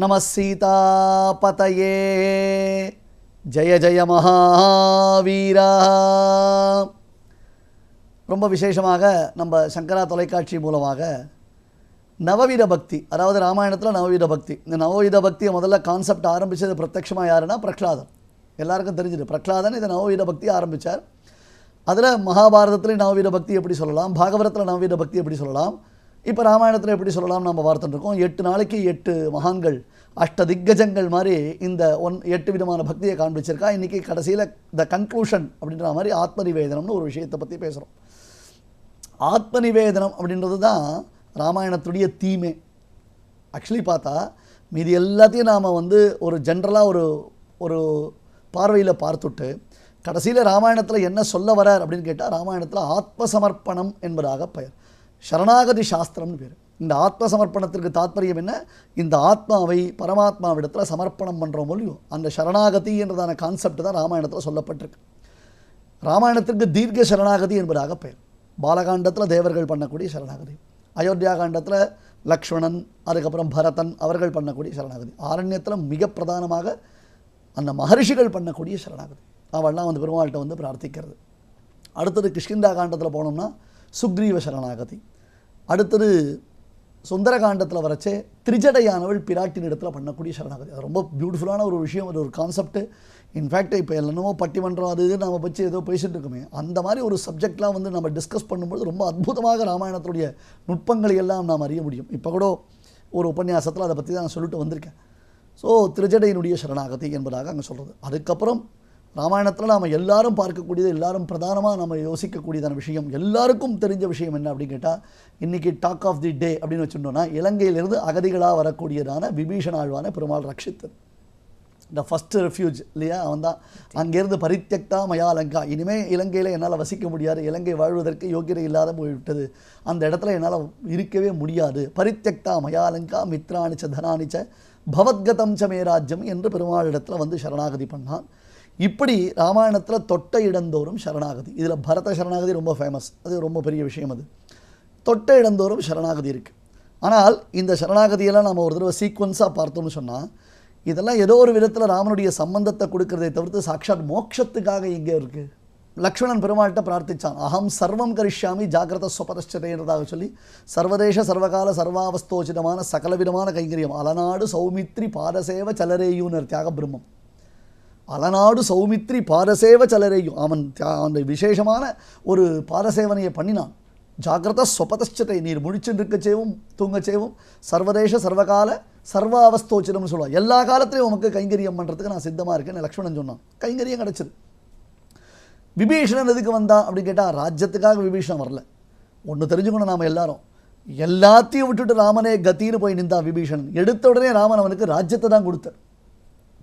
நம சீதாபதயே. ஜெய ஜெய மகாவீரா. ரொம்ப விசேஷமாக நம்ம சங்கரா தொலைக்காட்சி மூலமாக நவவித பக்தி அதாவது ராமாயணத்தில் நவவீர பக்தி. இந்த நவவித பக்தியை முதல்ல கான்செப்ட் ஆரம்பித்தது பிரத்யட்சமாக யாருன்னா பிரக்லாதன். எல்லாருக்கும் தெரிஞ்சுது. பிரகலாதன் இதை நவவித பக்தி ஆரம்பித்தார் அதில் மகாபாரதத்தில் நவவீத பக்தி எப்படி சொல்லலாம்? பாகவரத்தில் நவவீத பக்தி எப்படி சொல்லலாம்? இப்போ ராமாயணத்தில் எப்படி சொல்லலாம்? நம்ம பார்த்துட்டுருக்கோம். எட்டு நாளைக்கு எட்டு மகான்கள் அஷ்ட திக்கஜங்கள் மாதிரி இந்த ஒன் எட்டு விதமான பக்தியை காண்பிச்சிருக்கா. இன்றைக்கி கடைசியில் த கன்க்ளூஷன் அப்படின்ற மாதிரி ஆத்ம நிவேதனம்னு ஒரு விஷயத்தை பற்றி பேசுகிறோம் ஆத்ம நிவேதனம் அப்படின்றது தான் ராமாயணத்துடைய தீமே. ஆக்சுவலி பார்த்தா மீதி எல்லாத்தையும் நாம் வந்து ஒரு ஜென்ரலாக ஒரு ஒரு பார்வையில் பார்த்துட்டு கடைசியில் ராமாயணத்தில் என்ன சொல்ல வரார் அப்படின்னு கேட்டால் ராமாயணத்தில் ஆத்மசமர்ப்பணம் என்பதாக பெயர். சரணாகதி சாஸ்திரம்னு பேர். இந்த ஆத்ம சமர்ப்பணத்திற்கு தாத்பரியம் என்ன? இந்த ஆத்மாவை பரமாத்மாவிடத்தில் சமர்ப்பணம் பண்ணுறோம் இல்லையோ அந்த சரணாகதி என்றதான கான்செப்ட் தான் ராமாயணத்தில் சொல்லப்பட்டிருக்கு. ராமாயணத்திற்கு தீர்க்க சரணாகதி என்பதாக பெயர். பாலகாண்டத்தில் தேவர்கள் பண்ணக்கூடிய சரணாகதி. அயோத்தியா காண்டத்தில் லக்ஷ்மணன் அதுக்கப்புறம் பரதன் அவர்கள் பண்ணக்கூடிய சரணாகதி. ஆரண்யத்தில் மிக பிரதானமாக அந்த மகரிஷிகள் பண்ணக்கூடிய சரணாகதி. அவள்லாம் வந்து பெருமாள்கிட்ட வந்து பிரார்த்திக்கிறது. அடுத்தது கிஷ்கிந்தா காண்டத்தில் போனோம்னா சுக்ரீவ சரணாகதி. அடுத்தது சுந்தரகாண்டத்தில் வரச்சே திரிஜடையானவள் பிராட்டின் இடத்துல பண்ணக்கூடிய சரணாகதி. அது ரொம்ப பியூட்டிஃபுல்லான ஒரு விஷயம் அது ஒரு கான்செப்ட் இன்ஃபேக்ட் இப்போ என்னென்னமோ பட்டிமன்றம் அது இது நம்ம வச்சு ஏதோ பேசிகிட்டு இருக்கோமே. அந்த மாதிரி ஒரு சப்ஜெக்ட்லாம் வந்து நம்ம டிஸ்கஸ் பண்ணும்போது ரொம்ப அற்புதமாக ராமாயணத்துடைய நுட்பங்களை எல்லாம் நாம் அறிய முடியும். இப்போ கூட ஒரு உபன்யாசத்தில் அதை பற்றி தான் நான் சொல்லிட்டு வந்திருக்கேன். ஸோ திருஜடையினுடைய சரணாகதி என்பதாக அங்கே சொல்கிறது அதுக்கப்புறம் ராமாயணத்தில் நாம் எல்லாரும் பார்க்கக்கூடியது எல்லாரும் பிரதானமாக நம்ம யோசிக்கக்கூடியதான விஷயம் எல்லாருக்கும் தெரிஞ்ச விஷயம் என்ன அப்படின்னு கேட்டால் இன்றைக்கி டாக் ஆஃப் தி டே அப்படின்னு வச்சுட்டோம்னா இலங்கையிலிருந்து அகதிகளாக வரக்கூடியதான விபீஷண ஆழ்வான பெருமாள் ரட்சித்தது இந்த ஃபஸ்ட்டு ரெஃப்யூஜ் இல்லையா? அவன் தான் அங்கேருந்து பரித்தியக்தா மயா லங்கா இனிமேல் இலங்கையில் என்னால் வசிக்க முடியாது. இலங்கை வாழ்வதற்கு யோகியதை இல்லாத போய்விட்டது. அந்த இடத்துல என்னால் இருக்கவே முடியாது. பரித்தியக்தா மயா லங்கா மித்ராணிச்ச தனானிச்ச பவத்கதம் ச ராஜ்யம் என்று இடத்துல வந்து சரணாகதி பண்ணான். இப்படி ராமாயணத்தில் தொட்ட இடந்தோறும் சரணாகதி. இதில் பரத சரணாகதி ரொம்ப ஃபேமஸ் அது ரொம்ப பெரிய விஷயம் அது. தொட்ட இடந்தோறும் சரணாகதி இருக்குது ஆனால் இந்த சரணாகதியெல்லாம் நம்ம ஒரு தடவை சீக்வன்ஸாக பார்த்தோம்னு சொன்னால் இதெல்லாம் ஏதோ ஒரு விதத்தில் ராமனுடைய சம்பந்தத்தை கொடுக்கறதை தவிர்த்து சாட்சாத் மோட்சத்துக்காக எங்கே இருக்குது லக்ஷ்மணன் பெருமாள்கிட்ட பிரார்த்திச்சான். அகம் சர்வம் கரிஷ்யாமி ஜாகிரத ஸ்வபதச்சதைன்றதாக சொல்லி சர்வதேச சர்வகால சர்வாவஸ்தோச்சிதமான சகலவிதமான கைங்கரியம் அலநாடு சௌமித்ரி பாதசேவ சலரேயூனர் தியாக பிரம்மம் அலநாடு சௌமித்ரி பாரசேவ சலரையும் அவன் அந்த விசேஷமான ஒரு பாரசேவனையை பண்ணினான். ஜாக்கிரத சொபதச்சத்தை நீர் முழிச்சுட்டு இருக்க தூங்க செய்வோம். சர்வதேச சர்வகால சர்வ அவஸ்தோச்சிதம்னு சொல்லுவான். எல்லா காலத்திலையும் உமக்கு கைங்கரியம் பண்ணுறதுக்கு நான் சித்தமாக இருக்கேன்னு லக்ஷ்மணன் சொன்னான். கைங்கரியம் கிடச்சிது. விபீஷணன் எதுக்கு வந்தான் அப்படின்னு கேட்டால் ராஜ்யத்துக்காக விபீஷணன் வரல. ஒன்று தெரிஞ்சுக்கணும் நாம் எல்லாரும். எல்லாத்தையும் விட்டுட்டு ராமனே கத்தின்னு போய் நின்றான் விபீஷணன். எடுத்த உடனே ராமன் அவனுக்கு ராஜ்யத்தை தான் கொடுத்தார்.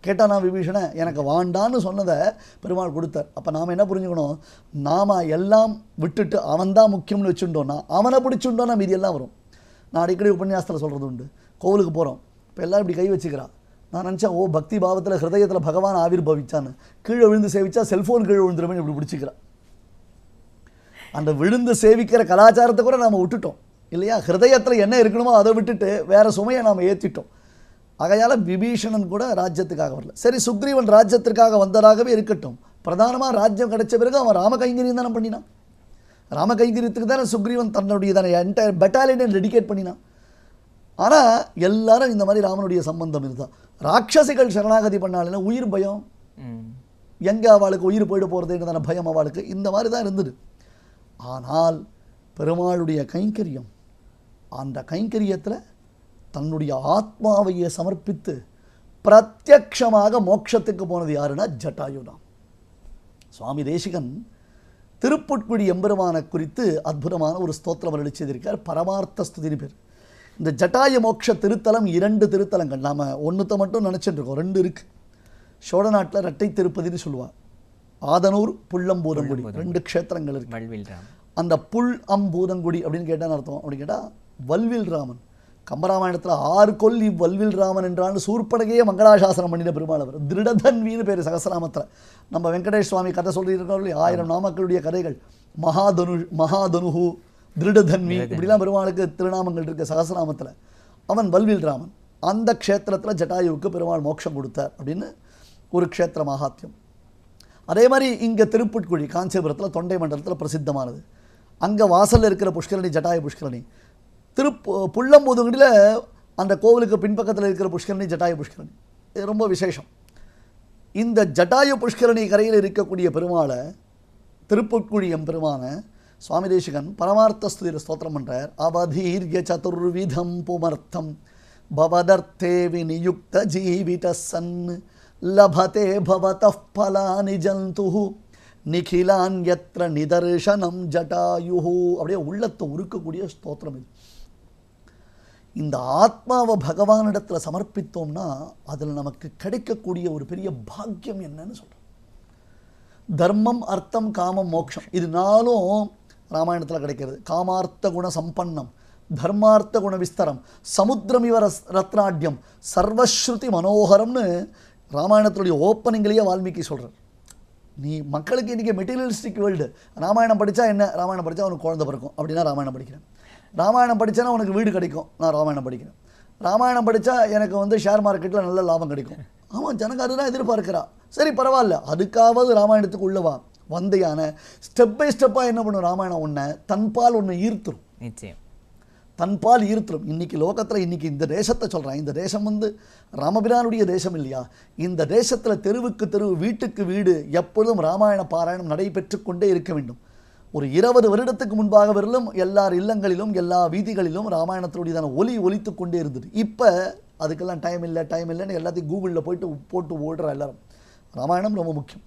கேட்டான் நான் எனக்கு வாண்டான்னு சொன்னதை பெருமாள் கொடுத்தார். அப்போ நாம் என்ன புரிஞ்சுக்கணும்? நாம் எல்லாம் விட்டுட்டு அவன் தான் முக்கியம்னு வச்சுட்டோன்னா அவனை பிடிச்சுட்டோன்னா மீதி எல்லாம் வரும். நான் அடிக்கடி உபன்யாசத்தில் சொல்கிறது உண்டு. கோவிலுக்கு போகிறோம் இப்போ எல்லாம் இப்படி கை வச்சுக்கிறா. நான் நினச்சேன் ஓ பக்தி பாவத்தில் ஹிருதயத்தில் பகவான் ஆவிர் பவிச்சான்னு கீழே விழுந்து சேவிச்சா செல்ஃபோன் கீழே விழுந்துருமே இப்படி பிடிச்சிக்கிறான் அந்த விழுந்து சேவிக்கிற கலாச்சாரத்தை கூட நாம் விட்டுட்டோம். இல்லையா? ஹிருதயத்தில் என்ன இருக்கணுமோ அதை விட்டுட்டு வேற சுமையை நாம் ஏற்றிட்டோம் ஆகையால் விபீஷணன் கூட ராஜ்யத்துக்காக வரல. சரி சுக்ரீவன் ராஜ்யத்திற்காக வந்ததாகவே இருக்கட்டும். பிரதானமாக ராஜ்யம் கிடைச்ச பிறகு அவன் ராம கைங்கரியம் தானே பண்ணினான். ராம கைங்கரியத்துக்கு தானே சுக்ரீவன் தன்னுடைய தானே என்டையர் பெட்டாலியனை டெடிகேட் பண்ணினான். ஆனால் எல்லாரும் இந்த மாதிரி ராமனுடைய சம்பந்தம் இருந்தான் ராட்சசிகள் சரணாகதி பண்ணாலுன்னா உயிர் பயம். ம். எங்கே அவளுக்கு உயிர் போயிட்டு போகிறதுன்றதான பயம் அவளுக்கு? இந்த மாதிரி தான் இருந்தது. ஆனால் பெருமாளுடைய கைங்கரியம் அந்த கைங்கரியத்தில் தன்னுடைய ஆத்மாவையே சமர்ப்பித்து பிரத்யக்ஷமாக மோட்சத்துக்கு போனது யாருன்னா ஜட்டாயு தான் சுவாமி தேசிகன் திருப்புட்குடி எம்பெருமானை குறித்து அற்புதமான ஒரு ஸ்தோத்திரம் அளிச்சிருக்கார் பரமார்த்த ஸ்துதினு பேர். இந்த ஜட்டாய மோட்ச திருத்தலம் இரண்டு திருத்தலங்கள். நாம் ஒன்றுத்தை மட்டும் நினச்சிட்டு இருக்கோம். ரெண்டு இருக்குது சோழநாட்டில் ரெட்டை திருப்பதின்னு சொல்லுவாள் ஆதனூர் புள்ளம்பூதங்குடி. ரெண்டு க்ஷேத்திரங்கள் இருக்கு. அந்த புல் அம்பூதங்குடி அப்படின்னு கேட்டால் அர்த்தம்? அப்படின்னு கேட்டால் வல்வில் ராமன் கம்பராமாயணத்தில் ஆறு கொல் இவ்வல்வில் ராமன் என்றான்னு சூர்படகையே மங்களாசாசனம் பண்ணின பெருமாள் அவர். திருடதன்வின்னு பேர் சகசராமத்தில். நம்ம வெங்கடேஷ் சுவாமி கதை சொல்லியிருக்கோம் இல்லையா? ஆயிரம் நாமக்களுடைய கதைகள். மகாதனு மகாதனுகு திருடதன்வி இப்படிலாம் பெருமாளுக்கு திருநாமங்கள் இருக்கு சகசராமத்தில். அவன் வல்வில் ராமன். அந்த க்ஷேத்திரத்தில் ஜட்டாயுவுக்கு பெருமாள் மோட்சம் கொடுத்தார் அப்படின்னு ஒரு க்ஷேத்திர மகாத்யம் அதே மாதிரி இங்கே திருப்புட்குழி காஞ்சிபுரத்தில் தொண்டை மண்டலத்தில் பிரசித்தமானது. அங்கே வாசலில் இருக்கிற புஷ்கரணி ஜட்டாயு புஷ்கரணி. திருப்பு புள்ளம்புதுகுடியில் அந்த கோவிலுக்கு பின்பக்கத்தில் இருக்கிற புஷ்கரணி ஜட்டாயு புஷ்கரணி. இது ரொம்ப விசேஷம். இந்த ஜட்டாயு புஷ்கரணி கரையில் இருக்கக்கூடிய பெருமாளை திருப்புக்குழி எம்பெருமான சுவாமி தேசிகன் பரமார்த்த ஸ்துதியில் ஸ்தோத்திரம் பண்ணுறார் அவதீர்ய சதுர்விதம் புமர்த்தம் பவதர்த்தே விநியுக்த ஜீவித சன் லபதே பவத பலானி ஜந்து நிகிலான் யத்ர நிதர்சனம் ஜட்டாயுஹு. அப்படியே உள்ளத்தை உருக்கக்கூடிய ஸ்தோத்திரம் இது. இந்த ஆத்மாவை பகவானிடத்தில் சமர்ப்பித்தோம்னா அதில் நமக்கு கிடைக்கக்கூடிய ஒரு பெரிய பாக்கியம் என்னன்னு சொல்கிறோம் தர்மம் அர்த்தம் காமம் மோட்சம் இது நாளும் ராமாயணத்தில் கிடைக்கிறது. காமார்த்த குண சம்பன்னம் தர்மார்த்த குண விஸ்தரம் சமுத்திரமிவ ரஸ் ரத்னாட்யம் சர்வஸ்ருதி மனோகரம்னு ராமாயணத்துடைய ஓப்பனிங்லேயே வால்மீகி சொல்கிறார் நீ மக்களுக்கு இன்றைக்கி மெட்டீரியலிஸ்டிக் வேர்ல்டு ராமாயணம் படித்தா என்ன? ராமாயணம் படித்தா அவனுக்கு குழந்தை பிறக்கும். அப்படின்னா ராமாயணம் படிக்கிறேன். ராமாயணம் படித்தேன்னா உனக்கு வீடு கிடைக்கும். நான் ராமாயணம் படிக்கிறேன். ராமாயணம் படித்தா எனக்கு வந்து ஷேர் மார்க்கெட்டில் நல்ல லாபம் கிடைக்கும். ஆமாம் ஜனங்க அதுதான் எதிர்பார்க்கிறா. சரி பரவாயில்ல. அதுக்காவது ராமாயணத்துக்கு உள்ளவா வந்தையான. ஸ்டெப் பை ஸ்டெப்பாக என்ன பண்ணும்? ராமாயணம் ஒன்றை தன்பால் ஒன்று ஈர்த்துரும். நிச்சயம். தன்பால் ஈர்த்தலும் இன்னைக்கு லோகத்தில் இன்னைக்கு இந்த தேசத்தை சொல்கிறேன் இந்த தேசம் வந்து ராமபிரானுடைய தேசம் இல்லையா? இந்த தேசத்தில் தெருவுக்கு தெருவு வீட்டுக்கு வீடு எப்பொழுதும் ராமாயண பாராயணம் நடைபெற்று கொண்டே இருக்க வேண்டும். ஒரு இருபது வருடத்துக்கு முன்பாக வரலும் எல்லார் இல்லங்களிலும் எல்லா வீதிகளிலும் ராமாயணத்தினுடையதான ஒலி ஒலித்து கொண்டே இருந்தது. இப்போ அதுக்கெல்லாம் டைம் இல்லை டைம் இல்லைன்னு எல்லாத்தையும் கூகுளில் போயிட்டு போட்டு ஓடுற எல்லாரும். ராமாயணம் ரொம்ப முக்கியம்.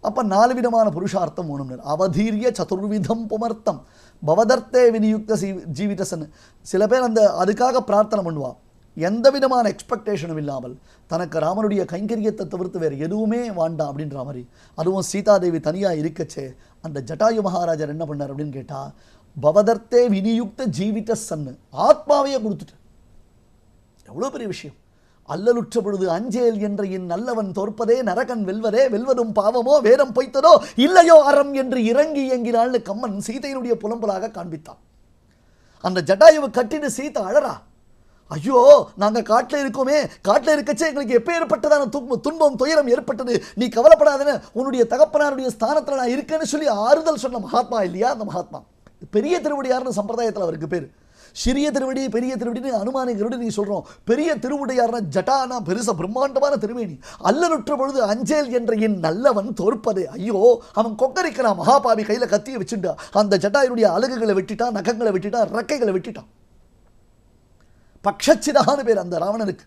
அப்போ நாலு விதமான புருஷார்த்தம் ஒன்று அவதீரிய சதுர்விதம் புமர்த்தம். பவதர்த்தே விநியுக்த சீ- ஜீவிதசன் சில பேர் அந்த அதுக்காக பிரார்த்தனை பண்ணுவாள் எந்த விதமான எக்ஸ்பெக்டேஷனும் இல்லாமல் தனக்கு ராமனுடைய கைங்கரியத்தை தவிர்த்து வேறு எதுவுமே வேண்டாம் அப்படின்ற மாதிரி. அதுவும் சீதாதேவி தனியாக இருக்கச்சே அந்த ஜட்டாயு மகாராஜர் என்ன பண்ணார் அப்படின்னு கேட்டால் பவதர்த்தே விநியுக்த ஜீவித சன்னு ஆத்மாவையே கொடுத்துட்டு. எவ்வளோ பெரிய விஷயம். அல்லலுற்ற பொழுது அஞ்சேல் என்ற என் நல்லவன் தோற்பதே நரகன் வெல்வதே வெல்வதும் பாவமோ வேதம் பொய்த்ததோ இல்லையோ அறம் என்று இறங்கி இயங்கினாள்னு கம்மன் சீதையினுடைய புலம்பலாக காண்பித்தான். அந்த ஜட்டாயுவை கட்டிட்டு சீதை அழறா. ஐயோ நாங்கள் காட்டில் இருக்கோமே. காட்டில் இருக்கச்சே எங்களுக்கு எப்போ ஏற்பட்டதான துன்பம் துன்பம் துயரம் ஏற்பட்டது? நீ கவலைப்படாதன்னு உன்னுடைய தகப்பனாருடைய ஸ்தானத்தில் நான் இருக்கேன்னு சொல்லி ஆறுதல் சொன்ன மகாத்மா இல்லையா அந்த மகாத்மா? பெரிய திருவடியார்னு சம்பிரதாயத்தில் அவருக்கு பேர். சிறிய திருவடி பெரிய திருவடின்னு அனுமானிக்கிறோடு நீ சொல்கிறோம் பெரிய திருவுடையார்னா ஜட்டானா பெருச பிரம்மாண்டமான திருமேனி. அல்லலுற்ற பொழுது அஞ்சேல் என்ற என் நல்லவன் தோற்பது. ஐயோ அவன் கொக்கரிக்கிறான் மகாபாவி கையில் கத்தியை வச்சுட்டா. அந்த ஜட்டாயினுடைய அலகுகளை வெட்டிட்டான் நகங்களை வெட்டிட்டான் ரெக்கைகளை வெட்டிட்டான். பக்ஷச்சிதான்னு பேர் அந்த ராவணனுக்கு.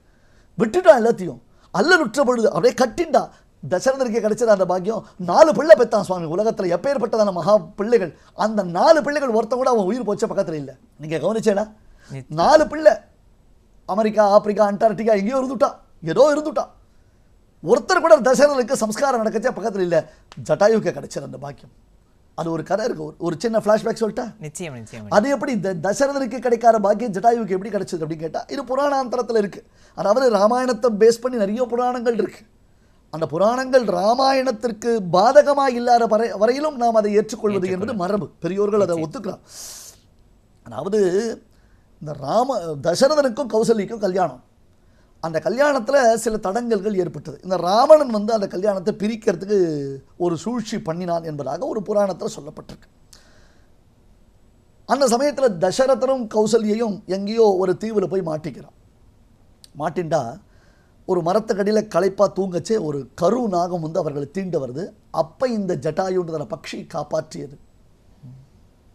விட்டுட்டான் எல்லாத்தையும். அல்லலுற்ற பொழுது அப்படியே கட்டிண்டா. தசரதனுக்கு கிடைச்சது அந்த பாக்கியம்? நாலு பிள்ளை பெத்தான் சுவாமி. உலகத்தில் எப்பேற்பட்டதான மகா பிள்ளைகள். அந்த நாலு பிள்ளைகள் ஒருத்தன் கூட அவன் உயிர் போச்ச பக்கத்தில் இல்லை. நீங்கள் கவனிச்சேடா நாலு பிள்ளை. அமெரிக்கா ஆப்பிரிக்கா அண்டார்டிகா எங்கேயோ இருந்துட்டான் ஏதோ இருந்துட்டான் ஒருத்தர் கூட தசரதனுக்கு சம்ஸ்காரம் நடக்கச்சே பக்கத்தில் இல்லை. ஜட்டாயுக்கு கிடைச்சது அந்த பாக்கியம். அது ஒரு கதை இருக்கு. ஒரு- சின்ன ஃப்ளாஷ்பேக் சொல்லிட்டா? நிச்சயம் நிச்சயம். அது எப்படி த- தசரதனுக்கு கிடைக்காத பாக்கியம் ஜட்டாயுவுக்கு எப்படி கிடைச்சது அப்படின்னு கேட்டால் இது புராணாந்தரத்தில் இருக்கு. அதாவது ராமாயணத்தை பேஸ் பண்ணி நிறைய புராணங்கள் இருக்கு. அந்த புராணங்கள் ராமாயணத்திற்கு பாதகமாக இல்லாத வரை வரையிலும் நாம் அதை ஏற்றுக்கொள்வது என்பது மரபு. பெரியோர்கள் அதை ஒத்துக்கிறார் அதாவது இந்த ராம தசரதனுக்கும் கௌசல்யக்கும் கல்யாணம். அந்த கல்யாணத்தில் சில தடங்கல்கள் ஏற்பட்டது. இந்த ராவணன் வந்து அந்த கல்யாணத்தை பிரிக்கிறதுக்கு ஒரு சூழ்ச்சி பண்ணினான் என்பதாக ஒரு புராணத்தில் சொல்லப்பட்டிருக்கு. அந்த சமயத்தில் தசரதனும் கௌசல்யையும் எங்கேயோ ஒரு தீவில் போய் மாட்டிக்கிறான். மாட்டின்டா ஒரு மரத்துக்கடியில் களைப்பாக தூங்கச்சே ஒரு கரு நாகம் வந்து அவர்களை தீண்ட வருது. அப்போ இந்த ஜட்டாயுன்றதில் பக்ஷி காப்பாற்றியது.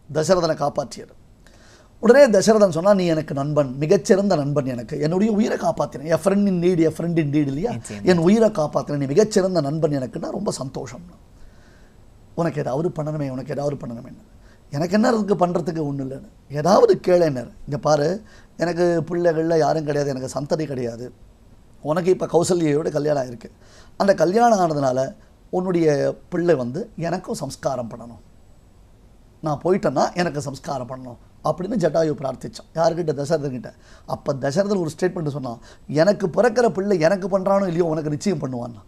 தசரதனை காப்பாற்றியது. உடனே தசரதன் சொன்னா நீ எனக்கு நண்பன் மிகச்சிறந்த நண்பன் எனக்கு. என்னுடைய உயிரை காப்பாற்றினேன் என் ஃப்ரெண்ட் இன் நீட் என் ஃப்ரெண்ட் இன் நீட் இல்லையா. என் உயிரை காப்பாற்றினேன் நீ மிகச்சிறந்த நண்பன் எனக்குன்னா ரொம்ப சந்தோஷம். உனக்கு ஏதாவது பண்ணணுமே உனக்கு ஏதாவது பண்ணணுமே. எனக்கு என்ன இருக்கு பண்ணுறதுக்கு ஒன்றும் இல்லைன்னு. ஏதாவது கேளேன்னார் இங்கே பாரு எனக்கு பிள்ளைகளில் யாரும் கிடையாது எனக்கு சந்ததி கிடையாது. உனக்கு இப்போ கௌசல்யோட கல்யாணம் ஆயிருக்கு. அந்த கல்யாணம் ஆனதுனால உன்னுடைய பிள்ளை வந்து எனக்கும் சம்ஸ்காரம் பண்ணணும். நான் போயிட்டேன்னா எனக்கு சம்ஸ்காரம் பண்ணணும். அப்படின்னு ஜட்டாயு பிரார்த்திச்சான். யாருக்கிட்ட? தசரதன்கிட்ட அப்போ தசரதன் ஒரு ஸ்டேட்மெண்ட் சொன்னான். எனக்கு பிறக்கிற பிள்ளை எனக்கு பண்ணுறானோ இல்லையோ உனக்கு நிச்சயம் பண்ணுவான்னா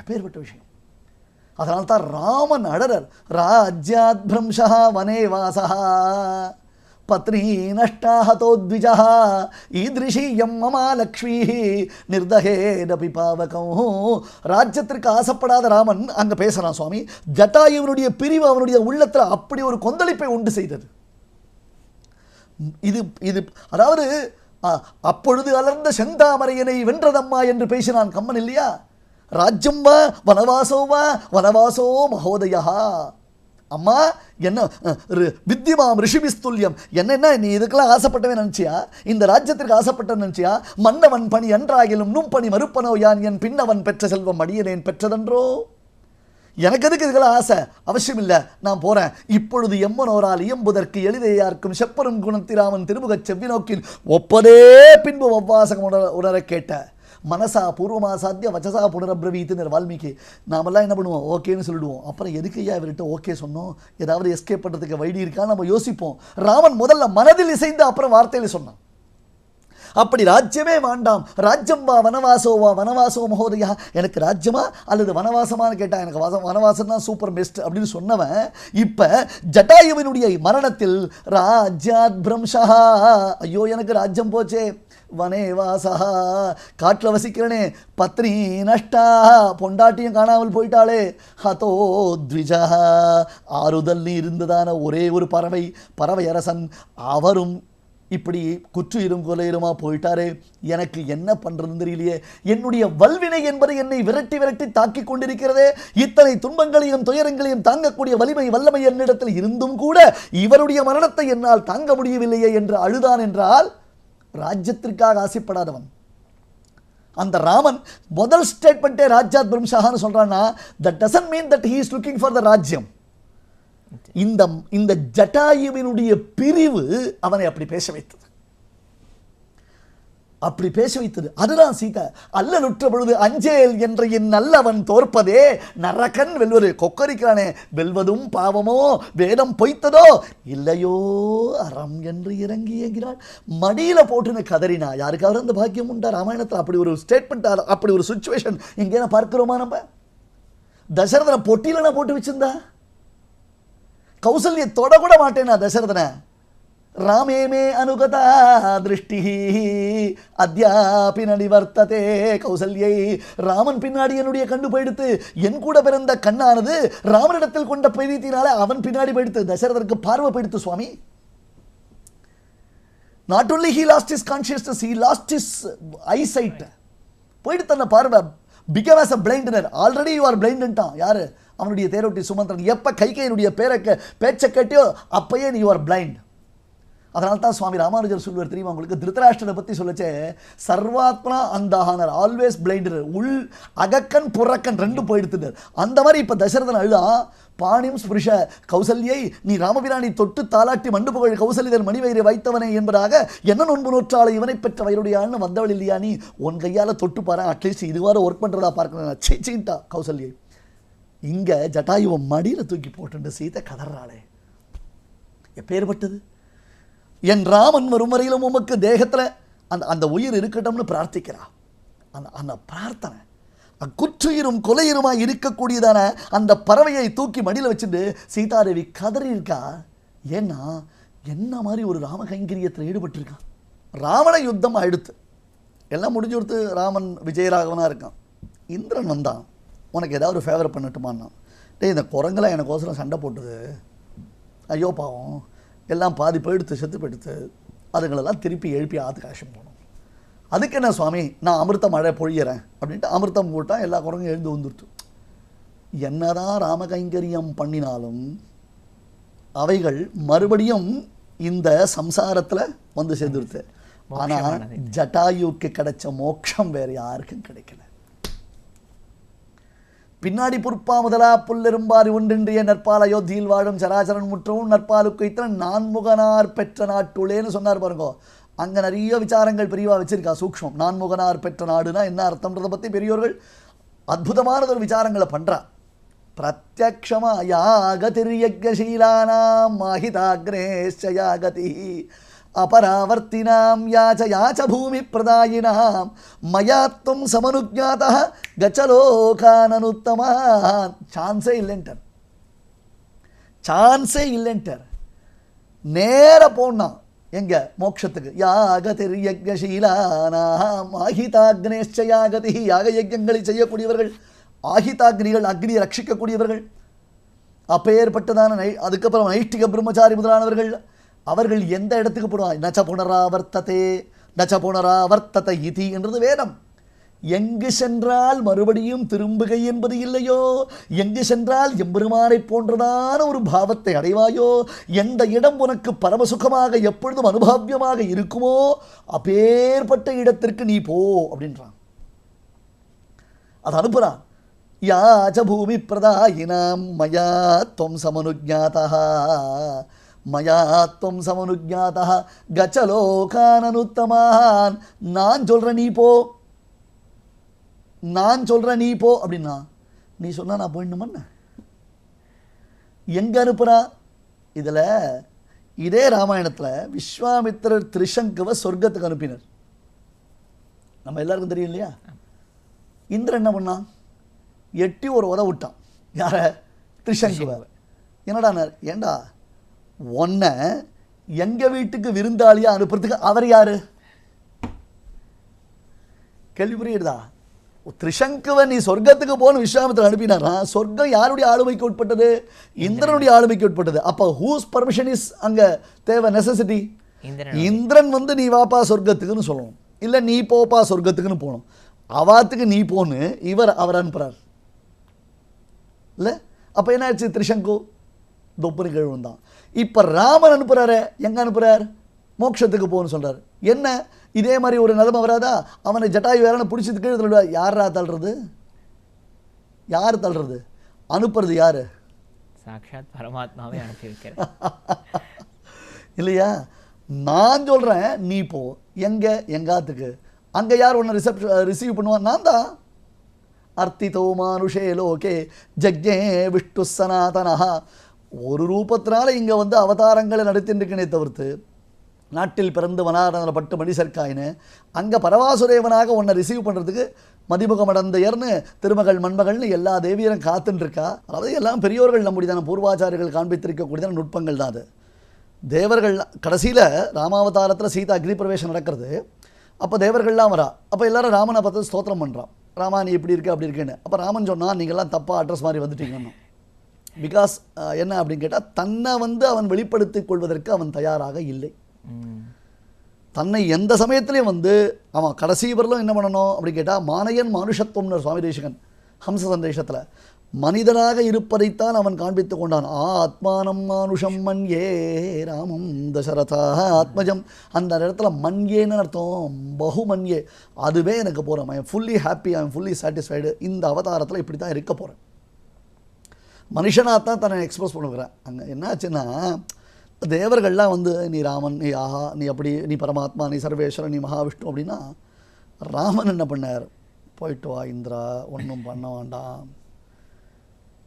எப்பேற்பட்ட விஷயம். அதனால தான் ராமன் அடரர் ராஜ்யாத் பிரம்சா வனே வாசகா பத்னி நஷ்டாஹதோ த்விஜா ஈதிருஷீயம் மமா லக்ஷ்மி நிர்தகேனபி பாவகம் ராஜ்யத்திற்கு ஆசைப்படாத ராமன் அங்க பேசுகிறான் சுவாமி. ஜட்டாயுவனுடைய பிரிவு அவனுடைய உள்ளத்துல அப்படி ஒரு கொந்தளிப்பை உண்டு செய்தது. இது இது அதாவது அப்பொழுது அலர்ந்த செந்தாமரையனை வென்றதம்மா என்று பேசினான் கம்மன் இல்லையா? ராஜ்யம் வா வனவாசோ வா வனவாசோ மகோதயா. அம்மா என்ன வித்தியமாம் ரு- ரிஷிபிஸ்துல்யம். என்னென்ன நீ இதுக்கெல்லாம் ஆசைப்பட்டவே நினச்சியா? இந்த ராஜ்யத்திற்கு ஆசைப்பட்ட நினச்சியா? மன்னவன் பணி என்றாகிலும் நும் பணி மறுப்பனோ யான் என் பின்னவன் பெற்ற செல்வம் அடியனேன் பெற்றதன்றோ? எனக்கு எதுக்கு இதுக்கெல்லாம் ஆசை? அவசியம் இல்லை நான் போகிறேன் இப்பொழுது எம்மனோரால் இயம்புதற்கு எளிதையார்க்கும் செப்பரும் குணத்திராமன் திருமுகச் செவ்வி நோக்கில் ஒப்பதே பின்பு ஒவ்வாசகம் உணர உணர கேட்ட. மனசா பூர்வமா சாத்திய வச்சசா புனரபிரவீத்துனர் வால்மீகி நாமெல்லாம் என்ன பண்ணுவோம்? ஓகேன்னு சொல்லிடுவோம். அப்புறம் எதுக்கு ஐயா இவர்கிட்ட ஓகே சொன்னோம்? ஏதாவது எஸ்கேப் பண்ணுறதுக்கு வழி இருக்கா? நம்ம யோசிப்போம். ராமன் முதல்ல மனதில் இசைந்து அப்புறம் வார்த்தையில் சொன்னான். அப்படி ராஜ்யமே வேண்டாம். ராஜ்யம் வா வனவாசோ வா வனவாசோ மகோதயா. எனக்கு ராஜ்யமா அல்லது வனவாசமான்னு கேட்டா எனக்கு வாசம் வனவாசம் தான் சூப்பர் பெஸ்ட் அப்படின்னு சொன்னவன் இப்போ ஜட்டாயுவினுடைய மரணத்தில் ராஜ்யாத் பிரம்சா ஐயோ எனக்கு ராஜ்யம் போச்சே. வனேவாசா காட்டில் வசிக்கிறனே பத்னி நஷ்டா. பொண்டாட்டியும் காணாமல் போயிட்டாளே. ஹதோ த்விஜா. ஆறுதல் இருந்ததான ஒரே ஒரு பறவை பறவை அரசன். அவரும் இப்படி குற்றுயிரும் கொலையிருமா போயிட்டாரே? எனக்கு என்ன பண்றதுன்னு தெரியலையே. என்னுடைய வல்வினை என்பது என்னை விரட்டி விரட்டி தாக்கிக் கொண்டிருக்கிறதே. இத்தனை துன்பங்களையும் துயரங்களையும் தாங்கக்கூடிய வலிமை வல்லமை என்னிடத்தில் இருந்தும் கூட இவருடைய மரணத்தை என்னால் தாங்க முடியவில்லையே என்று அழுதான் என்றால் ராஜ்யத்திற்காக ஆசைப்படாதவன். அந்த ராமன் முதல் ஸ்டேட்மெண்ட்டே ராஜ்யாத் பிரம்ஷான்னு சொல்றான்னா that doesn't mean that he is looking for the ராஜ்யம். இந்த இந்த ஜட்டாயுவினுடைய பிரிவு அவனை அப்படி பேச வைத்தது. அப்படி பேச வைத்தது. அதுதான் சீதா. அல்லலுற்ற பொழுது அஞ்சேல் என்ற என் நல்லவன் தோற்பதே நரகன் வெல்வது. கொக்கரிக்கிறானே வெல்வதும் பாவமோ? வேதம் பொய்த்ததோ? இல்லையோ அறம் என்று இறங்கி என்கிறாள். மடியில் போட்டுன்னு கதறினா யாருக்காவது அந்த பாக்கியம் உண்டா? ராமாயணத்தில் அப்படி ஒரு ஸ்டேட்மெண்ட் அப்படி ஒரு சுச்சுவேஷன் எங்கேயா பார்க்கிறோமா நம்ம? தசரதனை பொட்டியில நான் போட்டு வச்சிருந்தா? கௌசல்யை தொட கூட மாட்டேனா தசரதனை? ராமேமே அனுகதா திருஷ்டி அத்யாபி வர்த்ததே கௌசல்யை ராமன் பின்னாடி என்னுடைய கண்ணு போயிடுத்து என் கூட பிறந்த கண்ணானது ராமனிடத்தில் கொண்ட பிரீத்தினால அவன் பின்னாடி போயிடுத்து தசரதற்கு பார்வை போயிடுத்து சுவாமி. Not only he lost his consciousness he lost his eyesight போயிட்டு தன்னை பார்வை. Become as a blinder already you are பிளைண்டுட்டான் யாரு? அவனுடைய தேரோட்டி சுமந்திரன். எப்போ கைகையினுடைய பேரை பேச்சை கேட்டியோ அப்பயே நீ ஆர் பிளைண்ட் அதனால தான் சுவாமி ராமானுஜர் சொல்லுவார் தெரியுமா உங்களுக்கு? திருத்தராஷ்டிரனை பற்றி சொல்லச்சே சர்வாத்மனா அந்தாகனர் ஆல்வேஸ் பிளைண்டர் உள் அகக்கன் புறக்கன் ரெண்டும் போயிடுத்துட்டார் அந்த மாதிரி இப்போ தசரதன் அழுதா பாணியும் ஸ்பிருஷ கௌசல்யை நீ ராமபிராணி தொட்டு தாலாட்டி மண்டு புகழ் கௌசல்யதன் மணிவயிறை வைத்தவனே என்பதாக என்ன நொன்பு நூற்றாளை இவனை பெற்ற வயருடையான்னு வந்தவள் இல்லையா நீ? உன் கையால் தொட்டு பாரு அட்லீஸ்ட் இதுவார ஒர்க் பண்ணுறதா பார்க்கணும். சீச்சின்ட்டா கௌசல்யை. இங்கே ஜட்டாயுவை மடியில் தூக்கி போட்டுண்டு சீத்தை கதறாளே எப்பேற்பட்டது என் ராமன் வரும் வரையிலும் உமக்கு தேகத்தில் அந்த அந்த உயிர் இருக்கட்டும்னு பிரார்த்திக்கிறா. அந்த அந்த பிரார்த்தனை குற்றுயிரும் கொலையிருமாய் இருக்கக்கூடியதான அந்த பறவையை தூக்கி மடியில் வச்சுட்டு சீதாதேவி கதறி இருக்கா? ஏன்னா என்ன மாதிரி ஒரு ராம கைங்கரியத்தில் ஈடுபட்டிருக்கான்? ராவண யுத்தம் ஆயிடுத்து. எல்லாம் முடிஞ்சு கொடுத்து ராமன் விஜயராகவனாக இருக்கான். இந்திரன் வந்தான். உனக்கு ஏதாவது ஒரு ஃபேவர் பண்ணட்டுமான்னா டேய் இந்த குரங்கெல்லாம் எனக்கோசரம் சண்டை போட்டுது. ஐயோ பாவம். எல்லாம் பாதி போயிடுத்து செத்து போயிடுத்து அதுங்களெல்லாம் திருப்பி எழுப்பி ஆத்து காஷம் போகணும் அதுக்கு என்ன சுவாமி? நான் அமிர்த மழை பொழியறேன் அப்படின்ட்டு அமிர்தம் போட்டால் எல்லா குரங்கும் எழுந்து வந்துருச்சு. என்னதான் ராமகைங்கரியம் பண்ணினாலும் அவைகள் மறுபடியும் இந்த சம்சாரத்தில் வந்து சேர்ந்துருது ஆனால். ஜட்டாயுக்கு கிடைச்ச மோட்சம் வேற யாருக்கும் கிடைக்கல. பின்னாடி புற்பா முதலா புல்லெரும்பாறு ஒன்றின்றிய நற்பால் அயோத்தியில் வாழும் சராசரன் முற்றவும் நற்பாலுக்கு இத்தனை நான்முகனார் பெற்ற நாட்டுளேன்னு சொன்னார் பாருங்க. அங்கே நிறைய விசாரங்கள் பெரியவா வச்சிருக்கா சூக்ஷ்மம். நான்முகனார் பெற்ற நாடுனா என்ன அர்த்தம்ன்றதை பற்றி பெரியோர்கள் அற்புதமானதொரு விசாரங்களை பண்றா. பிரத்யக்ஷமா யாக திரியக்ஷீலானாம் யாகதி. அபராவர்த்தினாம் யாச்ச யாச பூமி பிரதாயினாம் மயாத்துவம் சமனுஜாத கச்சலோகானனுத்தமான் சான்ஸே இல்லைன்ட்டார் சான்ஸே இல்லைன்ட்டார் நேர போனா எங்க? மோட்சத்துக்கு யாகதிர் யஜ்ஞசீலானா ஆஹிதாக்னேஷ்ச யாகதி. யாக யஜ்யங்களை செய்யக்கூடியவர்கள் ஆஹிதாக்னிகள் அக்னியை ரட்சிக்கக்கூடியவர்கள். அப்பேற்பட்டதான நை அதுக்கப்புறம் நைஷ்டிக பிரம்மச்சாரி முதலானவர்கள் அவர்கள் எந்த இடத்துக்கு போடுவாங்க? நச்ச புனராவர்த்ததே நச்ச புனராவர்த்தத இதி என்றது வேதம். எங்கு சென்றால் மறுபடியும் திரும்புகை என்பது இல்லையோ? எங்கு சென்றால் எம்பெருமானை போன்றதான ஒரு பாவத்தை அடைவாயோ? எந்த இடம் உனக்கு பரமசுகமாக எப்பொழுதும் அனுபவியமாக இருக்குமோ அப்பேற்பட்ட இடத்திற்கு நீ போ அப்படின்றான். அது அனுப்புகிறான் யாஜ பூமி பிரதாயினாம் மயா துவம் சமனுஜாதா மயா துவம் சமனுஜாதா கச்சலோகானனுத்தமான். நான் சொல்கிறேன் நீ போ. நான் சொல்கிறேன் நீ போ அப்படின்னா நீ சொன்னா நான் போயிடணுமண்ண எங்கே அனுப்புறா? இதில் இதே ராமாயணத்தில் விஸ்வாமித்திரர் திரிசங்குவை சொர்க்கத்துக்கு அனுப்பினர். நம்ம எல்லாருக்கும் தெரியும் இல்லையா? இந்திரன் என்ன பண்ணான்? எட்டி ஒரு உத விட்டான். யார? திரிசங்குவை. என்னடானார் ஏண்டா? உன்னை எங்க வீட்டுக்கு விருந்தாளியா அனுப்புறதுக்கு அவர் யாரு? கேள்வி புரியுதா? திரிசங்குவை நீ சொர்க்கத்துக்கு போன விஸ்வாமித்திரன் அனுப்பினாரா? சொர்க்கம் யாருடைய ஆளுமைக்கு உட்பட்டது? இந்திரனுடைய ஆளுமைக்கு உட்பட்டது. அப்போ ஹூஸ் பர்மிஷன் இஸ் அங்க தேவை? நெசசிட்டி இந்திரன் வந்து நீ வாப்பா சொர்க்கத்துக்குன்னு சொல்லணும். இல்லை நீ போப்பா சொர்க்கத்துக்குன்னு போகணும். அவாத்துக்கு நீ போன்னு இவர் அவர் அனுப்புறார். இல்லை? அப்போ என்ன ஆச்சு திரிசங்கு? தொப்புனு கழுவன் தான் இப்போ ராமன் அனுப்புறாரு எங்க அனுப்புறார்? மோட்சத்துக்கு போன்னு சொல்றாரு. என்ன? இதே மாதிரி ஒரு நிலைமை வராதா? அவனை ஜட்டாயு வேறன்னு பிடிச்சது கீழே தள்ளுவா யாரா தள்ளுறது? யார் தள்ளுறது? அனுப்புறது யாரு? சாட்சாத் பரமாத்மாவை அனுப்பி வைக்கிறார். இல்லையா? நான் சொல்கிறேன் நீ போ. எங்க? எங்காத்துக்கு அங்கே யார் உன்னை ரிசப் ரிசீவ் பண்ணுவான் நான் தான். அர்த்திதோ மானுஷே லோகே. ஜக்ஞே விஷ்ணு சனாதனஹா. ஒரு ரூபத்தினால இங்கே வந்து அவதாரங்களை நடத்தின்றிருக்கனே தவிர்த்து நாட்டில் பிறந்து வனாரணத்தில் பட்டு மணி சர்க்காயின்னு அங்கே பரவாசுரேவனாக உன்னை ரிசீவ் பண்ணுறதுக்கு மதிமுகம் அடந்தையர்னு திருமகள் மண்மகள்னு எல்லா தேவியரும் காத்துட்டுருக்கா அதாவது எல்லாம் பெரியோர்கள் நம்முடையதான பூர்வாச்சாரியர்கள் காண்பித்திருக்கக்கூடியதான நுட்பங்கள் தான் அது. தேவர்கள் கடைசியில் ராமாவதாரத்தில் சீதா அக்னி பிரவேசம் நடக்கிறது. அப்போ தேவர்கள்லாம் வரா. அப்போ எல்லாரும் ராமனை பார்த்து ஸ்தோத்திரம் பண்ணுறான் ராமா நீ இப்படி இருக்கு அப்படி இருக்கேன்னு. அப்போ ராமன் சொன்னால் நீங்கள்லாம் தப்பாக அட்ரஸ் மாதிரி வந்துட்டீங்கன்னு. பிகாஸ் uh, என்ன அப்படின்னு கேட்டால் தன்னை வந்து அவன் வெளிப்படுத்திக் கொள்வதற்கு அவன் தயாராக இல்லை. தன்னை எந்த சமயத்திலையும் வந்து அவன் கடைசி வரலும் என்ன பண்ணணும் அப்படின்னு கேட்டால் மானையன் மனுஷத்துவம்னு சுவாமி தேசிகன் ஹம்ச சந்தேஷத்தில் மனிதனாக இருப்பதைத்தான் அவன் காண்பித்துக் கொண்டான். ஆத்மானம் மானுஷம் ஏ ராமம் தசரதா ஆத்மஜம். அந்த இடத்துல மன்யேன்னு அர்த்தம் பகு மன்யே அதுவே எனக்கு போகிறேன் I fully happy I fully satisfied இந்த அவதாரத்தில் இப்படி தான் இருக்க போகிறேன் மனுஷனாக தான் தன்னை எக்ஸ்பிரஸ் பண்ணுகிறேன். அங்கே என்னாச்சுன்னா தேவர்கள்லாம் வந்து நீ ராமன் நீ ஆஹா நீ அப்படி நீ பரமாத்மா நீ சர்வேஸ்வரன் நீ மகாவிஷ்ணு அப்படின்னா ராமன் என்ன பண்ணார்? போயிட்டு வா இந்திரா ஒன்றும் பண்ண வேண்டாம்.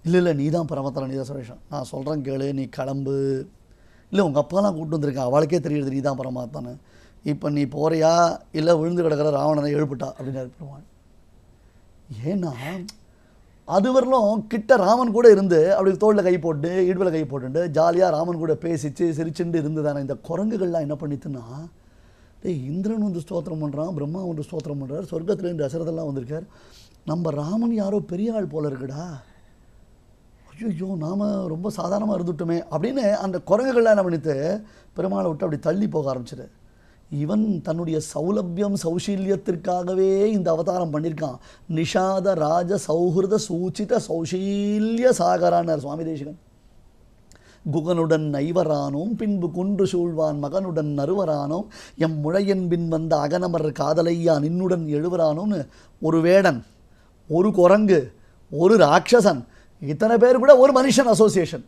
இல்லை இல்லை நீ தான் பரமத்தல நீ தான் சர்வேஸ்வரன். நான் சொல்கிறேன் கேளு நீ கிளம்பு. இல்லை உங்கள் அப்பாலாம் கூப்பிட்டு வந்திருக்கேன் அவளுக்கே தெரியுது நீ தான் பரமாத்மான்னு. இப்போ நீ போறியா? இல்லை விழுந்து கிடக்கிற ராவணனை எழுப்பிட்டா? அப்படின்னு பெருமாள். ஏன்னா அது வரலும் கிட்ட ராமன் கூட இருந்து அப்படி தோளில் கை போட்டு இடுவில் கை போட்டுட்டு ஜாலியாக ராமன் கூட பேசிச்சு சிரிச்சுட்டு இருந்ததானே. இந்த குரங்குகள்லாம் என்ன பண்ணிட்டுன்னா டேய் இந்திரன் வந்து ஸ்தோத்திரம் பண்ணுறான் பிரம்மா வந்து ஸ்தோத்திரம் பண்ணுறார் சொர்க்கத்துலேருந்து தசரதெல்லாம் வந்திருக்கார். நம்ம ராமன் யாரோ பெரிய ஆள் போல இருக்குடா. ஐயோ நாம் ரொம்ப சாதாரணமாக இருந்துட்டோமே அப்படின்னு அந்த குரங்குகள்லாம் என்ன பண்ணிட்டு பெருமாளை விட்டு அப்படி தள்ளி போக ஆரம்பிச்சிடு இவன் தன்னுடைய சௌலபியம் சௌஷீல்யத்திற்காகவே இந்த அவதாரம் பண்ணியிருக்கான் நிஷாத ராஜ சௌஹிருத சூச்சித சௌஷீல்ய சாகரானார் சுவாமி தேசிகன். குகனுடன் நைவரானோம் பின்பு குன்று சூழ்வான் மகனுடன் நறுவரானோம். எம் முழையன் பின் வந்த அகனமர் காதலையா நின்னுடன் எழுவரானோம்னு ஒரு வேடன் ஒரு குரங்கு ஒரு ராட்சசன் இத்தனை பேர் கூட ஒரு மனுஷன் அசோசியேஷன்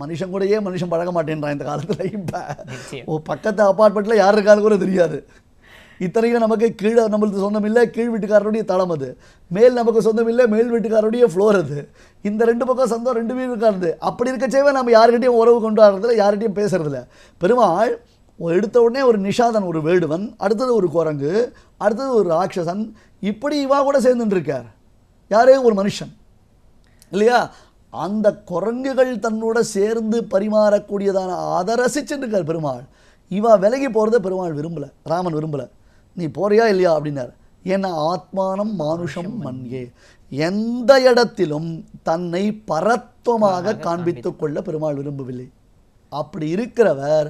மனுஷன் கூடயே மனுஷன் பழக மாட்டேன்றான் இந்த காலத்தில். இப்போ. ஓ பக்கத்து அப்பார்ட்மெண்ட்டில் யார் இருக்கான்னு கூட தெரியாது. இத்தனைக்கும் நமக்கு கீழே நம்மளுக்கு சொந்தம் இல்லை கீழ் வீட்டுக்காரருடைய தளம் அது. மேல் நமக்கு சொந்தம் இல்லை மேல் வீட்டுக்காரருடைய ஃப்ளோர் அது. இந்த ரெண்டு பக்கம் சொந்தம் ரெண்டு வீட்டுக்காரது அப்படி இருக்கச்சேவே நம்ம யாருக்கிட்டையும் உறவு கொண்டு வர்றதில்ல யார்கிட்டையும் பேசுறதில்ல. பெருமாள் எடுத்த உடனே ஒரு நிஷாதன் ஒரு வேடுவன் அடுத்தது ஒரு குரங்கு அடுத்தது ஒரு ராட்சசன். இப்படி இவா கூட சேர்ந்துட்டு இருக்கார். யாரே? ஒரு மனுஷன். இல்லையா? அந்த குரங்குகள் தன்னோட சேர்ந்து பரிமாறக்கூடியதான அதை ரசிச்சுட்டு இருக்கார் பெருமாள். இவ விலகி போகிறத பெருமாள் விரும்பல ராமன் விரும்பல. நீ போறியா இல்லையா அப்படின்னார். ஏன்னா ஆத்மானம் மானுஷம் மன்யே எந்த இடத்திலும் தன்னை பரத்துவமாக காண்பித்துக் கொள்ள பெருமாள் விரும்பவில்லை. அப்படி இருக்கிறவர்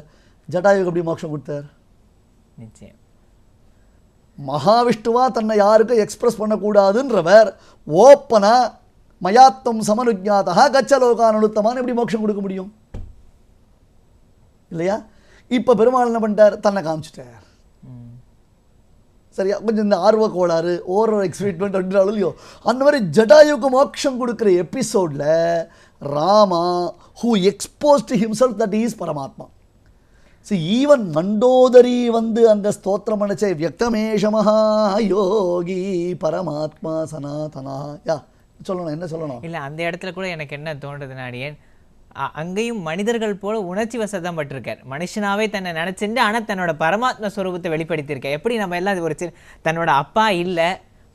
ஜட்டாயுக்கு எப்படி மோட்சம் கொடுத்தார்? நிச்சயம். மகாவிஷ்ணுவா தன்னை யாருக்கும் எக்ஸ்பிரஸ் பண்ணக்கூடாதுன்றவர் ஓப்பனா மயாத்தம் சமனுஜாதா கச்சலோகான் அனுத்தமான எப்படி மோட்சம் கொடுக்க முடியும்? இல்லையா? இப்போ பெருமாள் என்ன பண்ணிட்டார்? தன்னை காமிச்சிட்டார். சரியா? கொஞ்சம் இந்த ஆர்வ கோளாறு ஓரோ எக்ஸைட்மெண்ட் அப்படின்றாலும் இல்லையோ அந்த மாதிரி ஜடாயுக்கு மோட்சம் கொடுக்குற எபிசோடில் Rama who exposed himself that is பரமாத்மா. சி ஈவன் மண்டோதரி வந்து அங்கே ஸ்தோத்திரம் அணைச்ச வியக்தமேஷமஹா யோகி பரமாத்மா சனாதனா. யா சொல்லணும் என்ன சொல்லணும்? இல்ல அந்த இடத்துல கூட எனக்கு என்ன தோன்றுதுன்னா நாடியன் அங்கேயும் மனிதர்கள் போல உணர்ச்சி வசதம் பட்டிருக்கார் மனுஷனாவே தன்னை நினைச்சுட்டு ஆனா தன்னோட பரமாத்ம ஸ்வரூபத்தை வெளிப்படுத்தியிருக்கார். எப்படி நம்ம எல்லாம் ஒரு தன்னோட அப்பா இல்ல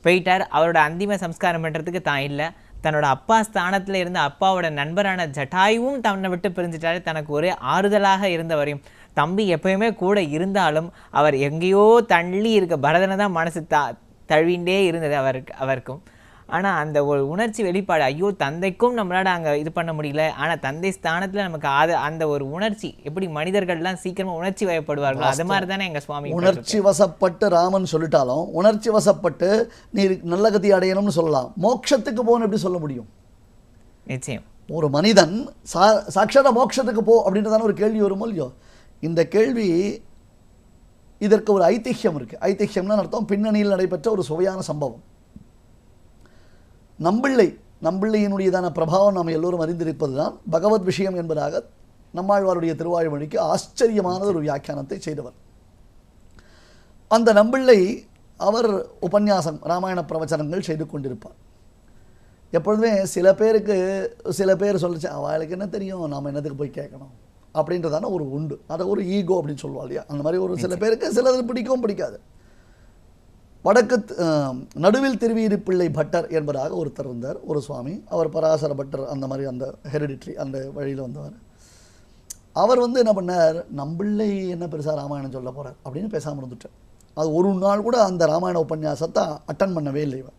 போயிட்டார் அவரோட அந்திம சம்ஸ்காரம் பண்றதுக்கு தான் இல்ல. தன்னோட அப்பா ஸ்தானத்துல இருந்த அப்பாவோட நண்பரான ஜட்டாயுவும் தன்னை விட்டு பிரிஞ்சிட்டாரு. தனக்கு ஒரே ஆறுதலாக இருந்தவரையும் தம்பி எப்பயுமே கூட இருந்தாலும் அவர் எங்கேயோ தள்ளி இருக்க பரதனை தான் மனசு த தழுவிண்டே இருந்தது அவருக்கு அவருக்கும். ஆனா அந்த ஒரு உணர்ச்சி வெளிப்பாடு ஐயோ தந்தைக்கும் நம்மளால அங்க இது பண்ண முடியல. ஆனா தந்தை ஸ்தானத்துல நமக்கு அது அந்த ஒரு உணர்ச்சி எப்படி மனிதர்கள்லாம் சீக்கிரமா உணர்ச்சி வயப்படுவார்களோ அது மாதிரி தானே எங்க சுவாமி உணர்ச்சி வசப்பட்டு ராமன் சொல்லிட்டாலும் உணர்ச்சி வசப்பட்டு நீ நல்ல கதி அடையணும்னு சொல்லலாம். மோட்சத்துக்கு போகணும் எப்படி சொல்ல முடியும்? நிச்சயம். ஒரு மனிதன் சா சாட்சாத மோட்சத்துக்கு போ அப்படின்றதான ஒரு கேள்வி வருமோ இல்லையோ? இந்த கேள்வி இதற்கு ஒரு ஐதிஹ்யம் இருக்கு. ஐதிஹ்யம்னு அர்த்தம் பின்னணியில் நடைபெற்ற ஒரு சுவையான சம்பவம். நம்பிள்ளை நம்பிள்ளையினுடையதான பிரபாவம் நாம் எல்லோரும் அறிந்திருப்பது தான் பகவத் விஷயம் என்பதாக நம்மாழ்வாருடைய திருவாய்மொழிக்கு ஆச்சரியமான ஒரு வியாக்கியானத்தை செய்தவர். அந்த நம்பிள்ளை அவர் உபன்யாசம் ராமாயண பிரவச்சனங்கள் செய்து கொண்டிருப்பார். எப்பொழுதுமே சில பேருக்கு சில பேர் சொல்லிச்சு அவளுக்கு என்ன தெரியும்? நாம் என்னத்துக்கு போய் கேட்கணும்? அப்படின்றதான ஒரு உண்டு. அதை ஒரு ஈகோ அப்படின்னு சொல்லுவா இல்லையா? அந்த மாதிரி ஒரு சில பேருக்கு சிலது பிடிக்கவும் பிடிக்காது. வடக்கு நடுவில் திருவீரி பிள்ளை பட்டர் என்பதாக ஒருத்தர் இருந்தார் ஒரு சுவாமி. அவர் பராசர பட்டர் அந்த மாதிரி அந்த ஹெரிடிட்ரி அந்த வழியில் வந்தவர். அவர் வந்து என்ன பண்ணார்? நம்பிள்ளை என்ன பெருசாக ராமாயணம் சொல்ல போகிறார் அப்படின்னு பேசாமல் இருந்துட்டார். அது ஒரு நாள் கூட அந்த ராமாயண உபன்யாசத்தை அட்டன் பண்ணவே இல்லை இவர்.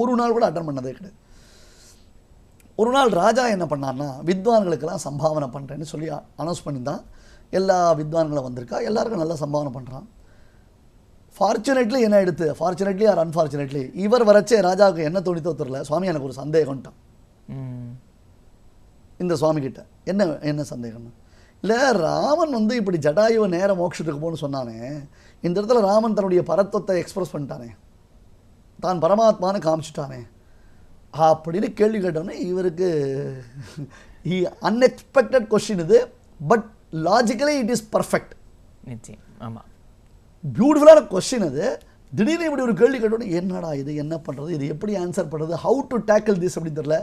ஒரு நாள் கூட அட்டன் பண்ணதே கிடையாது. ஒரு நாள் ராஜா என்ன பண்ணார்னா வித்வான்களுக்கெல்லாம் சம்பாவனை பண்ணுறேன்னு சொல்லி அனௌன்ஸ் பண்ணியிருந்தான் எல்லா வித்வான்களும் வந்திருக்கா. எல்லாருக்கும் நல்லா சம்பாவனை பண்ணுறான் ஃபார்ச்சுனேட்லி என்ன எடுத்து? ஃபார்ச்சுனேட்லி ஆர் அன்ஃபார்ச்சுனேட்லி இவர் வரச்சே ராஜாவுக்கு என்ன தோணித்தோ தெரியல சுவாமி எனக்கு ஒரு சந்தேகம்ட்டான். இந்த சுவாமி கிட்ட என்ன என்ன சந்தேகம்னு? இல்லை ராமன் வந்து இப்படி ஜடாயுவை நேர மோட்சத்துக்கு போகணும்னு சொன்னானே இந்த இடத்துல ராமன் தன்னுடைய பரத்துவத்தை எக்ஸ்பிரஸ் பண்ணிட்டானே. தான் பரமாத்மான்னு காமிச்சிட்டானே. அப்படின்னு கேள்வி கேட்டோன்னே இவருக்கு அன்எக்ஸ்பெக்டட் கொஸ்டின் இது but logically it is perfect நிச்சயம். ஆமா. பியூட்டிஃபுல்லான கொஸ்டின் அது. திடீர்னு இப்படி ஒரு கேள்வி கேட்டோன்னே என்னடா இது? என்ன பண்ணுறது இது எப்படி ஆன்சர் பண்ணுறது ஹவு டு டேக்கிள் திஸ் அப்படின்னு தெரியல.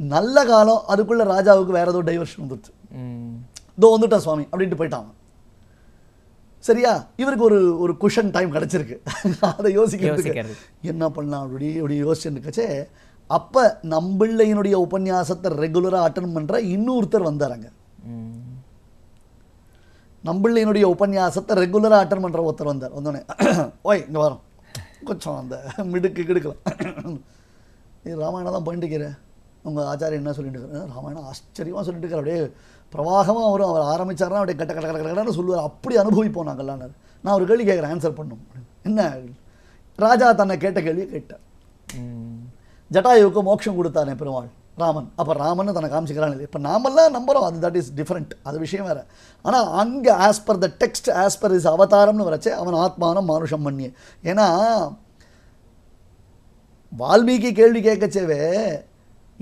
நல்ல காலம். அதுக்குள்ளே ராஜாவுக்கு வேற ஏதோ டைவர்ஷன் வந்துருச்சு. இதோ வந்துட்டா சுவாமி அப்படின்ட்டு போயிட்டான். சரியா? இவருக்கு ஒரு ஒரு குஷன் டைம் கிடச்சிருக்கு. அதை யோசிக்கிறதுக்கு. யோசிக்கிறது. என்ன பண்ணலாம்? அப்படி இப்படி யோசிச்சுருக்கச்சே அப்போ நம்பிள்ளையினுடைய உபன்யாசத்தை ரெகுலராக அட்டன் பண்ணுற இன்னொருத்தர் வந்தாருங்க. நம்பிள்ளையினுடைய உபன்யாசத்தை ரெகுலராக அட்டன் பண்ணுற ஒருத்தர் வந்தார். வந்தோடனே ஓய் இங்கே வரோம் கொஞ்சம் அந்த மிடுக்கு கிடுக்கலாம். இது ராமாயணம் தான் பண்ணிட்டு இருக்கிறேன் உங்கள் ஆச்சாரியன் என்ன சொல்லிட்டு இருக்காரு? ராமாயணம் ஆச்சரியமாக சொல்லிட்டு இருக்காரு. அப்படியே பிரவாகமாக வரும். அவர் ஆரம்பிச்சாருன்னா அப்படியே கட்ட கட்ட கட்ட கட்டன்னு சொல்லுவார். அப்படி அனுபவிப்போம் நாங்கள்லாம் நான் ஒரு கேள்வி கேட்குறேன் ஆன்சர் பண்ணும். என்ன? ராஜா தன்னை கேட்ட கேள்வியை கேட்டார். ஜட்டாயுவுக்கு மோட்சம் கொடுத்தானே பெருமாள். ராமன். அப்போ ராமன் தன்னை காமிச்சிக்கிறான் இப்போ நாமெல்லாம் நம்புறோம். அது தட் இஸ் டிஃப்ரெண்ட் அது விஷயம் வேறு. ஆனால் அங்கே as per the text as per is அவதாரம்னு வரச்சே அவன் ஆத்மானம் மானுஷம் பண்ணியே. ஏன்னா வால்மீகி கேள்வி கேட்கச்சேவே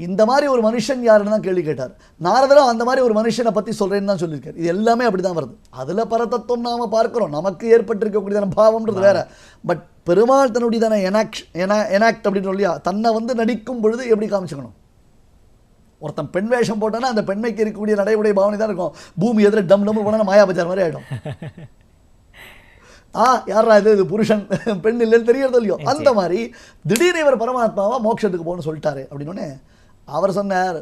இந்த மாதிரி ஒரு மனுஷன் யாருன்னு தான் கேள்வி கேட்டார். நாரதரும் அந்த மாதிரி ஒரு மனுஷனை பற்றி சொல்கிறேன்னு தான் சொல்லியிருக்காரு. இது எல்லாமே அப்படி தான் வருது. அதில் பரதத்துவம் நாம் பார்க்குறோம். நமக்கு ஏற்பட்டிருக்கக்கூடியதான பாவம்ன்றது வேற. பட் பெருமாள் தன்னுடையதான எனாக்ட் எனா எனாக்ட் அப்படின்னு சொல்லியா தன்னை வந்து நடிக்கும் பொழுது எப்படி காமிச்சுக்கணும்? ஒருத்தன் பெண் வேஷம் போட்டானா அந்த பெண்மைக்கு இருக்கக்கூடிய நடைமுறை பாவனை தான் இருக்கும். பூமி எதிர டம் டம் போனால் மாயா பஜார் மாதிரி ஆகிடும் ஆ யாரா இது? இது புருஷன். பெண் இல்லைன்னு தெரியறது இல்லையோ? அந்த மாதிரி திடீர்னு இவர் பரமாத்மாவா மோட்சத்துக்கு போகணும்னு சொல்லிட்டாரு அப்படின்னோடனே அவர் சொன்னார்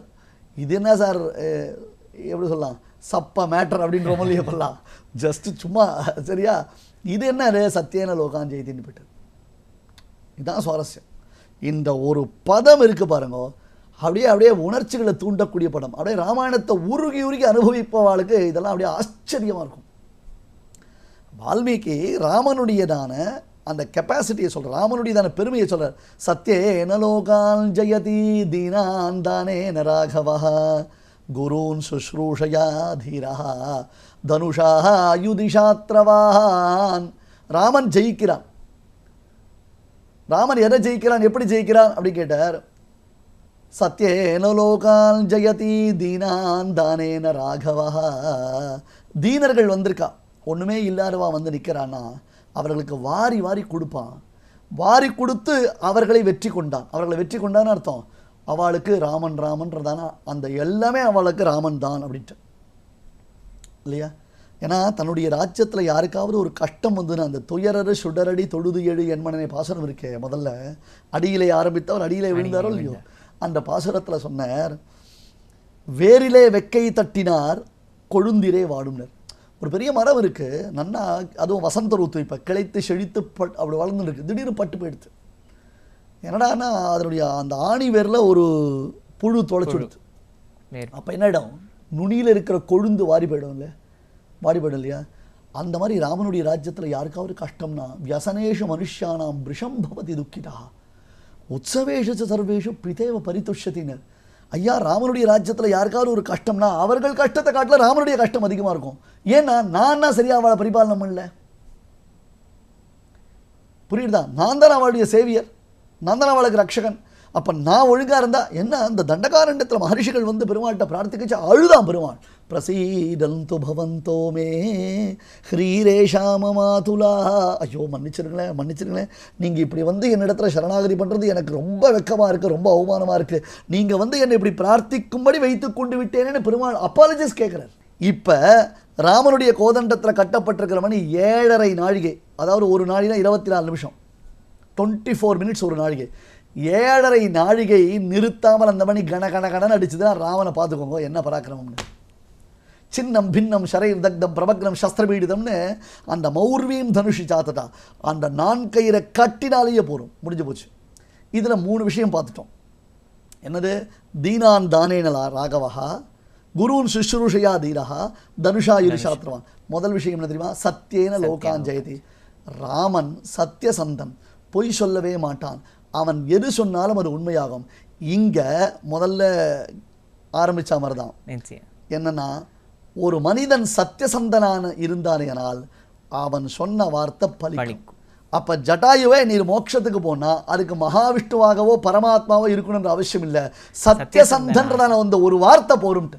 இது என்ன சார்? எப்படி சொல்லலாம்? சப்ப மேட்டர் அப்படின்ற மாதிரி சொல்லலாம் ஜஸ்ட் சும்மா சரியா? இது என்ன சத்தியன லோகான் ஜெயதின்னு போயிட்டு. இதுதான் சுவாரஸ்யம். இந்த ஒரு பதம் இருக்கு பாருங்க. அப்படியே அப்படியே உணர்ச்சிகளை தூண்டக்கூடிய படம். அப்படியே ராமாயணத்தை உருகி உருகி அனுபவிப்பவாளுக்கு இதெல்லாம் அப்படியே ஆச்சரியமா இருக்கும். வால்மீகி ராமனுடையதான அந்த கெப்பாசிட்டியை சொல்ற ராமனுடையதான பெருமையை சொல்றார். சத்யேன லோகான் ஜெயதி தீனான் தானே நராகவா குருன் சுஷ்ரூஷயா தீரா தனுஷா யுதிஷாத்ரவான். ராமன் ஜெயிக்கிறான். ராமன் எதை ஜெயிக்கிறான் எப்படி ஜெயிக்கிறான் அப்படி கேட்டார். சத்யேன லோகான் ஜெயதி தீனான் தானேன ராகவா. தீனர்கள் வந்திருக்கா. ஒண்ணுமே இல்லாதவா வந்து நிற்கிறான்னா அவர்களுக்கு வாரி வாரி கொடுப்பான். வாரி கொடுத்து அவர்களை வெற்றி கொண்டான். அவர்களை வெற்றி கொண்டான்னு அர்த்தம். அவளுக்கு ராமன் ராமன்றதான? அந்த எல்லாமே அவளுக்கு ராமன் தான் அப்படின்ட்டு. இல்லையா? ஏன்னா தன்னுடைய ராஜ்யத்தில் யாருக்காவது ஒரு கஷ்டம் வந்துன்னா அந்த துயரறு சுடரடி தொழுது எழு என்மனே பாசுரம் இருக்கே முதல்ல. அடியிலே ஆரம்பித்தவர் அடியிலே விழுந்தாரோ இல்லையோ? அந்த பாசுரத்தில் சொன்னார் வேரிலே வெக்கை தட்டினார் கொழுந்திரே வாடும்னர். ஒரு பெரிய மரம் இருக்கு நன்னா அதுவும் வசந்த ருத்து இப்போ கிளைத்து செழித்து பட் அப்படி வளர்ந்துட்டு இருக்கு திடீர்னு பட்டு போயிடுது என்னடான்னா அதனுடைய அந்த ஆணி வேரில் ஒரு புழு தொலைச்சு விடுது வேறு அப்போ என்ன ஆயிடும் நுனியில் இருக்கிற கொழுந்து வாரி போயிடும் இல்லையா வாரி போயிடும் இல்லையா? அந்த மாதிரி ராமனுடைய ராஜ்யத்தில் யாருக்காவது கஷ்டம்னா வியசனேஷு மனுஷியானாம் விஷம் பவதி துக்கிதா. உற்சவேஷு ச சர்வேஷு பிதேவ பரிதுஷ்யத்தினர் ஐயா ராமனுடைய ராஜ்யத்தில் யாருக்காவது ஒரு கஷ்டம்னா அவர்கள் கஷ்டத்தை காட்டில் ராமனுடைய கஷ்டம் அதிகமாக இருக்கும். ஏன்னா நான் தான் சரியா அவளை பரிபாலனம் பண்ணல. புரியுதா? நான் தான் அவளுடைய சேவியர். நான் தான் அவளுக்கு ரட்சகன். அப்போ நான் ஒழுங்கா இருந்தா என்ன? அந்த தண்டகாரண்டத்தில் மகர்ஷிகள் வந்து பெருமாள்கிட்ட பிரார்த்திக்கிச்சு அழுதான் பெருமாள். பிரசீடந்து பவந்தோ மே ஹ்ரீரேஷாம ஐயோ மன்னிச்சிருங்களேன் மன்னிச்சிருங்களேன் நீங்கள் இப்படி வந்து என்னிடத்துல சரணாகதி பண்ணுறது எனக்கு ரொம்ப வெக்கமாக இருக்குது ரொம்ப அவமானமாக இருக்குது நீங்கள் வந்து என்னை இப்படி பிரார்த்திக்கும்படி வைத்து கொண்டு விட்டேனேன்னு பெருமாள் அப்பாலஜிஸ் கேட்குறார் இப்போ ராமனுடைய கோதண்டத்தில் கட்டப்பட்டிருக்கிற மணி ஏழரை நாழிகை அதாவது ஒரு நாழினா இருபத்தி நாலு நிமிஷம் டுவெண்ட்டி ஃபோர் மினிட்ஸ் ஒரு நாழிகை ஏழரை நாழிகை நிறுத்தாமல் அந்த மணி கன கன கணன்னு அடிச்சுதான் ராமனை பார்த்துக்கோங்க என்ன பராக்கிரமம்னு சின்னம் பின்னம் ஷரைர் தக்தம் பிரபக்னம் சஸ்திரபீடிதம்னு அந்த மௌர்வீம் தனுஷி சாத்தட்டா. அந்த நான்கயிறை கட்டினாலேயே போரும். முடிஞ்சு போச்சு. இதில் மூணு விஷயம் பார்த்துட்டோம். என்னது? தீனான் தானேனலா ராகவஹா குருன் சுஷ்ரூஷயா தீரஹா தனுஷா யுரிஷாத்ரவான் முதல் விஷயம் என்ன தெரியுமா? சத்தியேன லோகான் ஜெயதி. ராமன் சத்தியசந்தன் பொய் சொல்லவே மாட்டான். அவன் எது சொன்னாலும் அது உண்மையாகும். இங்க முதல்ல ஆரம்பிச்ச மாதிரி தான் என்னன்னா ஒரு மனிதன் சத்தியசந்தனான இருந்தானேனால் அவன் சொன்ன வார்த்தை பலிக்கும். அப்ப ஜட்டாயுவே நீர் மோட்சத்துக்கு போனா அதுக்கு மகாவிஷ்ணுவாகவோ பரமாத்மாவோ இருக்கணும்ன்ற அவசியம் இல்லை சத்தியசந்தன்றதான அந்த ஒரு வார்த்தை போரும்ட்டு.